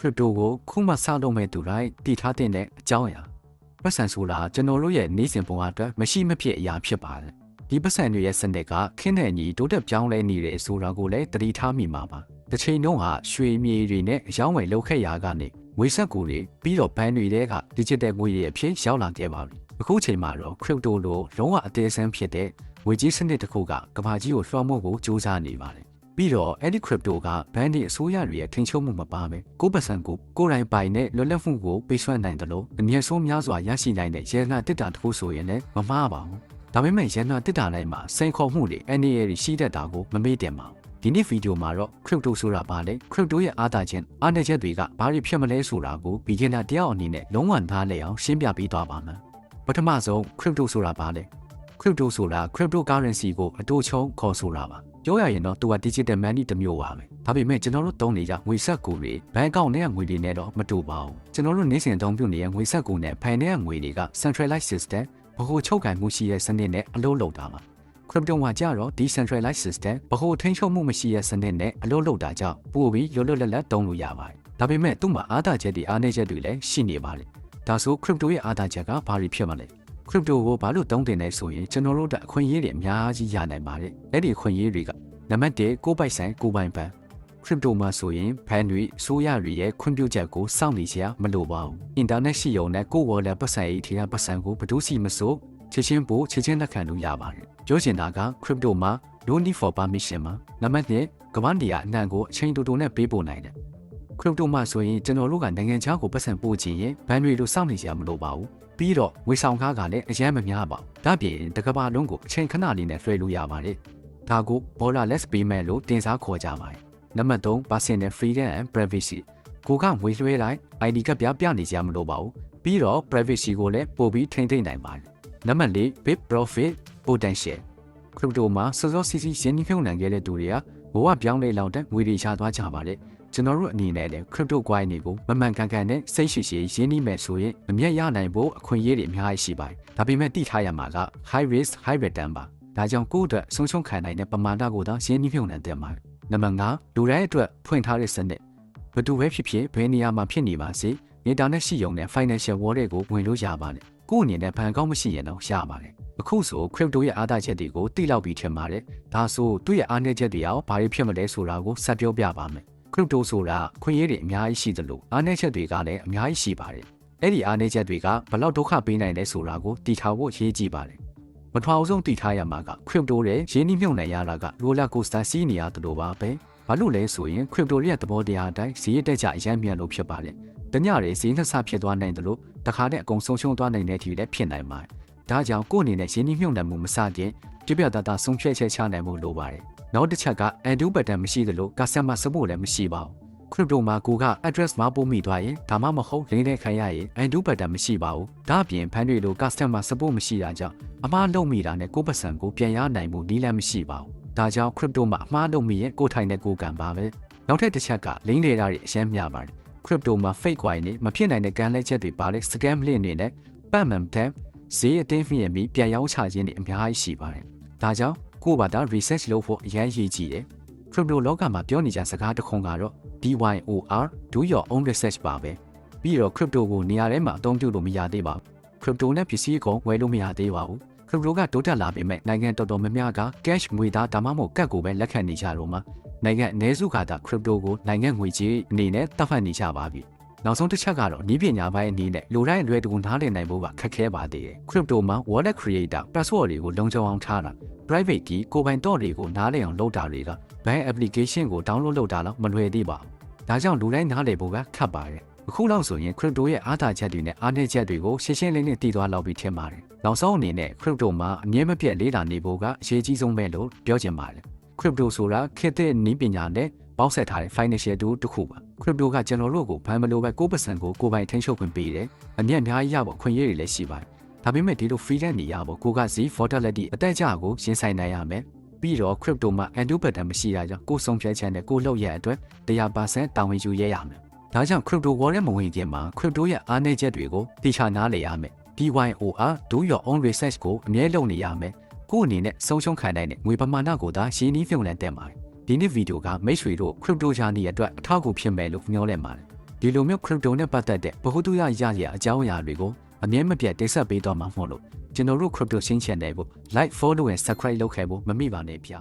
crypto ကိုခုမှစလုပ်မဲ့သူတိုင်းတည်ထားတဲ့အကြောင်းအရာပတ်စံဆိုတာကျွန်တော်တို့ရဲ့နေစဉ်ဘဝအတွက်မရှိမဖြစ်အရာဖြစ်ပါတယ်ဒီပတ်စံတွေရဲ့စနစ်ကခင်းတဲ့အညီတိုးတက်ပြောင်းလဲနေတယ်ဆိုတာကိုလည်းသတိထားမိမှာပါတစ်ချိန်လုံးဟာရွှေမြေတွေနဲ့အယောင်းဝယ်လုပ်ခဲ့ရာကနေငွေဆက်ကူတွေပြီးတော့ဘဏ်တွေတဲက digital ငွေတွေအဖြစ်ရောက်လာခဲ့ပါပြီအခုချိန်မှာတော့ crypto လို့လုံးဝအသေးစမ်းဖြစ်တဲ့ငွေကြီးစနစ်တစ်ခုကကမ္ဘာကြီးကိုလွှမ်းမိုးဖို့ကြိုးစားနေပါတယ် ပြီးတော့အဲ့ဒီ crypto ကဘဏ်တွေအစိုးရတွေရဲ့ထိန်းချုပ်မှုမပါပဲကိုယ့်ပတ်စံကိုကိုယ်တိုင်ပိုင်နဲ့လွတ်လပ်မှုကိုပေးစွမ်းနိုင်တယ်လို့အမြဲဆုံးများစွာရရှိနိုင်တဲ့ရေနာတစ်တာတစ်ခုဆိုရင်လည်းမမှားပါဘူးဒါပေမဲ့ရေနာတစ်တာတိုင်းမှာစိန်ခေါ်မှုတွေအနေအရရှိတတ်တာကိုမမေ့တင်ပါဘူးဒီနေ့ဗီဒီယိုမှာတော့ crypto ဆိုတာဘာလဲ crypto ရဲ့အားသာခြင်းအားနည်းချက်တွေကဘာတွေဖြစ်မလဲဆိုတာကို beginner တယောက်အနေနဲ့လုံးဝနားလည်အောင်ရှင်းပြပေးသွားပါမယ်ပထမဆုံး crypto ဆိုတာဘာလဲ crypto ဆိုတာ cryptocurrency ကိုအတူချုံခေါ်ဆိုတာပါ ပြောရရင်တော့သူက digital money တစ်မျိုးပါပဲဒါပေမဲ့ကျွန်တော်တို့သုံးနေကြငွေဆက်ကူတွေဘဏ်အကောင့်ထဲကငွေတွေနဲ့တော့မတူပါဘူးကျွန်တော်တို့နေ့စဉ်အသုံးပြုနေတဲ့ငွေဆက်ကူနဲ့ဖန်ထဲကငွေတွေက centralized system ဘဟုချုပ်ကန်မှုရှိတဲ့စနစ်နဲ့အလုပ်လုပ်တာပါ crypto ကကြတော့ decentralized system ဘဟုထိန်းချုပ်မှုမရှိတဲ့စနစ်နဲ့အလုပ်လုပ်တာကြောင့်ပို့ပြီးလွတ်လွတ်လပ်လပ်သုံးလို့ရပါတယ်ဒါပေမဲ့သူ့မှာအားသာချက်တွေအားနည်းချက်တွေလည်းရှိနေပါတယ်ဒါဆို crypto ရဲ့အားသာချက်ကဘာတွေဖြစ်မလဲ crypto ကိုဘာလို့သုံးတင်လဲဆိုရင်ကျွန်တော်တို့အခွင့်အရေးတွေအများကြီးရနိုင်ပါတယ်အဲ့ဒီအခွင့်အရေးတွေကနံပါတ်1ကိုပိုက်ဆိုင်ကိုပိုင်ပန် crypto မှာဆိုရင်ဘန်တွေဆိုရတွေရဲ့ခွင့်ပြုချက်ကိုစောင့်နေကြမလိုပါဘူး internet ရှိုံနဲ့ကို wallet ပတ်စံရေးထရပတ်စံကိုဘယ်သူစီမဆိုချက်ချင်းပို့ချက်ချင်းလက်ခံလို့ရပါတယ်ပြောချင်တာက crypto မှာ no need for permission မှာနံပါတ်1ကမ္ဘာနေရအနှံ့ကိုအချိန်တူတူနဲ့ပေးပို့နိုင်တယ် crypto မှာဆိုရင်ကျွန်တော်တို့ကနိုင်ငံခြားကိုပတ်စံပို့ချင်ရင်ဘန်တွေလိုစောင့်နေကြမလိုပါဘူးပြီးတော့ငွေဆောင်ကားကလည်းအရန်မများပါဘူးဒါပြင်တကဘာလုံးကိုအချိန်ခဏလေးနဲ့လွှဲလို့ရပါတယ်ဒါကို borderless payment လို့တင်စားခေါ်ကြပါတယ်နံပါတ်3 personal freedom and privacy ကိုကငွေလွှဲတိုင်း ID ကပြပြနေကြမလို့ပါဘူးပြီးတော့ privacy ကိုလည်းပို့ပြီးထိန်းသိမ်းနိုင်ပါတယ်နံပါတ်4 big profit potential crypto မှာစောစောစီစီရင်းနှီးမြှုပ်နှံခဲ့တဲ့သူတွေကဘဝပြောင်းလဲလောက်တဲ့ငွေတွေရှာသွားကြပါတယ် ကျွန်တော်တို့အနေနဲ့လည်း crypto coin တွေကိုမမှန်ကန်ကန်နဲ့စိတ်ရှိရှိရင်းနှီးမယ်ဆိုရင်မမြတ်ရနိုင်ဖို့အခွင့်အရေးတွေအများကြီးရှိပါတယ်ဒါပေမဲ့သိထားရမှာက high risk high return ပါဒါကြောင့်ကိုယ့်အတွက်ဆုံးရှုံးခံနိုင်တဲ့ပမာဏကိုသာရင်းနှီးမြှုပ်နှံသင့်ပါတယ်နံပါတ်5လူတိုင်းအတွက်ဖွင့်ထားတဲ့စနစ်ဘယ်သူပဲဖြစ်ဖြစ်ဘယ်နေရာမှာဖြစ်နေပါစေ internet ရှိုံနဲ့ financial wallet ကိုဝင်လို့ရပါတယ်ကိုယ့်အနေနဲ့ဘဏ်ကောင်းမရှိရင်တော့ရပါတယ်အခုဆို crypto ရဲ့အားသာချက်တွေကိုသိလောက်ပြီးထင်ပါတယ်ဒါဆိုသူ့ရဲ့အားနည်းချက်တွေရောဘာတွေဖြစ်မလဲဆိုတာကိုဆက်ပြောပြပါမယ် crypto ဆိုတာခွင့်ရည်တွေအများကြီးရှိသလိုအားနည်းချက်တွေကလည်းအများကြီးရှိပါတယ်အဲ့ဒီအားနည်းချက်တွေကဘလောက်ဒုက္ခပေးနိုင်လဲဆိုတာကိုတည်ထားဖို့အရေးကြီးပါတယ်မထွာအောင်ဆုံးတည်ထားရမှာက crypto ရဲ့ရင်းနှီးမြှုပ်နှံရတာက roller coaster စီးနေရတယ်လို့ပါပဲဘာလို့လဲဆိုရင် crypto ရဲ့သဘောတရားအတိုင်းဈေးတက်ကြအရန်မြန်လို့ဖြစ်ပါတယ်တညရေဈေးနှစ်ဆဖြစ်သွားနိုင်တယ်လို့တခါနဲ့အကုန်ဆုံးရှုံးသွားနိုင်တဲ့အထိလည်းဖြစ်နိုင်ပါတယ် ဒါကြောင့်ကိုယ့်အနေနဲ့ရင်းနှီးမြှုပ်နှံမှုမစခင်ပြပြတတဆုံးဖြတ်ချက်ချနိုင်မှုလိုပါတယ်နောက်တစ်ချက်က undo button မရှိသလို customer support လည်းမရှိပါဘူး crypto မှာကိုက address မပို့မိသွားရင်ဒါမှမဟုတ်လိမ့်တဲ့ခံရရင် undo button မရှိပါဘူးဒါအပြင်ဖန်တွေလို customer support မရှိတာကြောင့်အမှားလုပ်မိတာနဲ့ကိုယ့်ပတ်စံကိုပြန်ရနိုင်မှုနည်းလမ်းမရှိပါဘူးဒါကြောင့် crypto မှာအမှားလုပ်မိရင်ကိုယ်ထိုင်တဲ့ကိုယ်ကံပါပဲနောက်ထပ်တစ်ချက်ကလိမ့်နေတာတွေအရင်များပါတယ် crypto မှာ fake coin တွေမဖြစ်နိုင်တဲ့ကမ်းလှမ်းချက်တွေပါတဲ့ scam link တွေနဲ့ပတ်မှန်တဲ့ ဈေးအတင်းမြင့်ပြီးပြန်ရောင်းချခြင်းတွေအများကြီးရှိပါတယ်ဒါကြောင့်ကိုယ့်ဘာသာ research လုပ်ဖို့အရင်ရည်ကြည့်တယ် crypto လောကမှာပြောနေကြစကားတစ်ခုကတော့ DYOR do your own research ပါပဲပြီးတော့ crypto ကိုနေရာထဲမှာအသုံးပြုလို့မရသေးပါဘူး crypto နဲ့ပစ္စည်းကိုဝယ်လို့မရသေးပါဘူး crypto ကတိုးတက်လာပေမဲ့နိုင်ငံတော်တော်များများက cash ငွေသားဒါမှမဟုတ်ကတ်ကိုပဲလက်ခံနေကြတော့မှာနိုင်ငံအနည်းစုကသာ crypto ကိုနိုင်ငံငွေကြေးအနေနဲ့သတ်မှတ်နေကြပါပြီ နောက်ဆုံးတစ်ချက်ကတော့ဤပညာပိုင်းအနေနဲ့လူတိုင်းအလွယ်တကူနားလည်နိုင်ဖို့ကခက်ခဲပါသေးတယ် crypto မှာ wallet creator password တွေကိုလုံခြုံအောင်ထားတာ private key ကိုယ်ပိုင်တော့တွေကိုနားလည်အောင်လုပ်တာတွေက bank application ကို download လုပ်တာတော့မလွယ်သေးပါဘူး။ဒါကြောင့်လူတိုင်းနားလည်ဖို့ကခက်ပါတယ်။အခုလောက်ဆိုရင် crypto ရဲ့အားသာချက်တွေနဲ့အားနည်းချက်တွေကိုရှင်းရှင်းလင်းလင်းသိသွားလောက်ပြီးထင်ပါတယ်။နောက်ဆုံးအနေနဲ့ crypto မှာအမြဲမပြတ်လေးလာနေဖို့ကအရေးကြီးဆုံးပဲလို့ပြောချင်ပါတယ်။ crypto ဆိုတာခေတ်သစ်နည်းပညာနဲ့ပေါင်းစပ်ထားတဲ့ financial tool တစ်ခုပါ။ crypto ကကျွန်တော်တို့ကိုဘဏ်မလိုပဲ9%ကိုကိုယ်ပိုင်ထိန်းချုပ်ခွင့်ပေးတယ်။အမြတ်အများကြီးရဖို့ခွင့်ရည်တွေလည်းရှိပါတယ်။ဒါပေမဲ့ဒီလို freedom နေရဖို့ကိုက Z volatility အတက်အကျကိုရင်ဆိုင်နိုင်ရမယ်။ပြီးတော့ crypto မှာ undo button မရှိတာကြောင့်ကိုယ်ဆုံးဖြတ်ချက်နဲ့ကိုယ်လုပ်ရတဲ့အတွက်100%တာဝန်ယူရရမယ်။ဒါကြောင့် crypto wallet မဝင်ခင်မှာ crypto ရဲ့အားနည်းချက်တွေကိုသိချနားလည်ရမယ်။ DYOR do your own research ကိုအမြဲလုပ်နေရမယ်။ကိုယ့်အနေနဲ့ဆုံးရှုံးခံနိုင်တဲ့ငွေပမာဏကိုသာရှင်းနှီးမြုံလန်တက်ပါတယ်။ ဒီနေ့ဗီဒီယိုကမိတ်ဆွေတို့ crypto journey အတွက်အထောက်အကူဖြစ်မယ်လို့မျှော်လင့်ပါတယ်။ဒီလိုမျိုး crypto နဲ့ပတ်သက်တဲ့ဗဟုသုတရရရအကြောင်းအရာတွေကိုအမြဲမပြတ်တိဆက်ပေးတော့မှာမဟုတ်လို့ကျွန်တော်တို့ crypto ရှင်း channel ကို like follow and subscribe လုပ်ခဲ့ဖို့မမိပါနဲ့ဗျာ